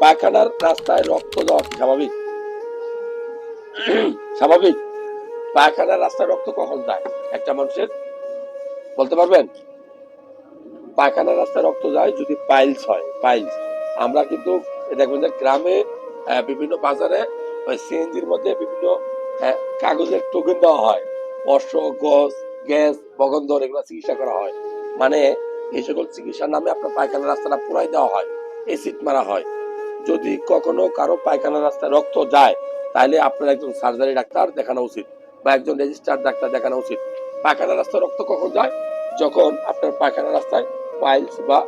পায়খানার রাস্তায় রক্ত যাওয়া স্বাভাবিক। স্বাভাবিক। পায়খানার রাস্তায় রক্ত কখন যায়? একটা মানুষের? বলতে পারবেন? পায়খানার রাস্তায় রক্ত যায় যদি পাইলস হয়, পাইলস। আমরা কিন্তু দেখবেন যে গ্রামে বিভিন্ন বাজারে ওই সিএনজির মধ্যে বিভিন্ন কাগজের টোকেন দেওয়া হয়। অশ্ব গস গ্যাস বগন্ধর এগুলো চিকিৎসা করা হয়। মানে এই সকল চিকিৎসার নামে আপনার পায়খানার রাস্তাটা পুরাই দেওয়া হয়। এসিড মারা হয়। যদি কখনো কারও পায়খানার রাস্তায় রক্ত যায় তাহলে আপনার একজন সার্জারি ডাক্তার দেখানো উচিত বা একজন রেজিস্টার ডাক্তার দেখানো উচিত। পায়খানার রাস্তায় রক্ত কখন যায়? যখন আপনার পায়খানার রাস্তায় পাইলস বা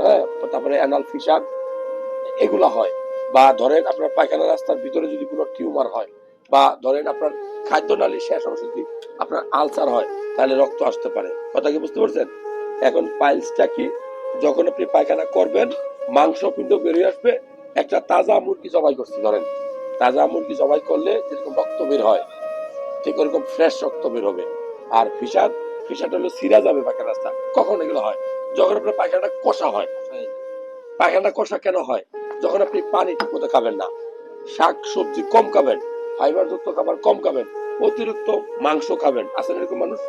হ্যাঁ, তারপরে অ্যানাল ফিসার এগুলো হয়। বা ধরেন আপনার পায়খানা রাস্তার ভিতরে যদি কোনো টিউমার হয় বা ধরেন আপনার খাদ্য নালীর শেষ অংশ যদি আপনার আলসার হয় তাহলে রক্ত আসতে পারে। কথা কি বুঝতে পারছেন? এখন পাইলসটা কি? যখন আপনি পায়খানা করবেন মাংস পিণ্ড বেরিয়ে আসবে একটা তাজা মুরগি জবাই করছি ধরেন। তাজা মুরগি জবাই করলে যেরকম রক্ত বের হয় ঠিক ওরকম ফ্রেশ রক্ত বের হবে। আর ফিসার ফিসাটা হলো সিরা যাবে পায়খানা রাস্তা। কখন এগুলো হয়? যখন আপনার পায়খানাটা কষা হয়। পায়খানা কষা কেন হয়? যখন আপনি পানি ঠিক মতো খাবেন না। শাক সবজি কম খাবেন ফাইবার যুক্ত খাবার কম খাবেন অতিরিক্ত মাংস খাবেন। আছেন এরকম মানুষ?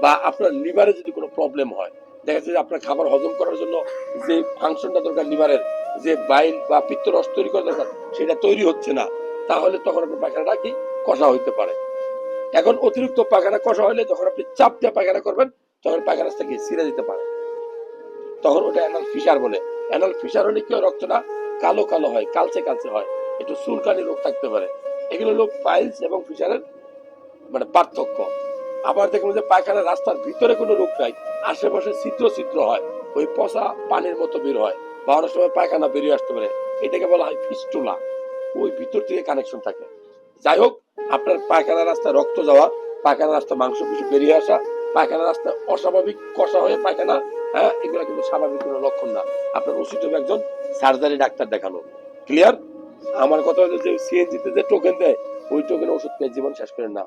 বা আপনার লিভারে যদি কোনো প্রবলেম হয় দেখা যাচ্ছে যে আপনার খাবার হজম করার জন্য যে ফাংশনটা দরকার লিভারের যে বাইল বা পিত্তরস তৈরি করা দরকার, সেটা তৈরি হচ্ছে না। তাহলে তখন আপনার পায়খানাটা কি? কষা হইতে পারে। এখন অতিরিক্ত পায়খানা কষা হলে যখন আপনি চাপ দিয়ে পায়খানা করবেন, তখন পায়খানা থেকে ছিঁড়ে দিতে পারে। তখন ওটা অ্যানাল ফিসার বলে। অ্যানাল ফিসার হলে কি রক্তটা কালো কালো হয়, কালচে কালচে হয়। একটু চুলকানি রোগ থাকতে পারে। এগুলো হলো পাইলস এবং ফিসারের মানে পার্থক্য। আবার দেখবেন যে পায়খানার রাস্তার ভিতরে কোনো রোগ নাই, আশেপাশে ছিদ্র ছিদ্র হয়। ওই পচা পানির মতো বের হয়। বা অনেক সময় পায়খানা বেরিয়ে আসতে পারে। এটাকে বলা হয় ফিস্টুলা। ওই ভিতর থেকে কানেকশন থাকে। যাই হোক, আপনার পায়খানা রাস্তায় রক্ত যাওয়া, পায়খানা রাস্তা মাংস কিছু বেরিয়ে আসা, পায়খানা রাস্তায় অস্বাভাবিক কষা হয়ে পায়খানা হ্যাঁ এগুলো কিন্তু স্বাভাবিক কোনো লক্ষণ না। আপনার উচিত হবে একজন সার্জারি ডাক্তার দেখানো ক্লিয়ার আমার কথা হলো যে সিএনজিতে যে টোকেন দেয়, ওই টোকেন ওষুধ পেয়ে জীবন শেষ করেন না।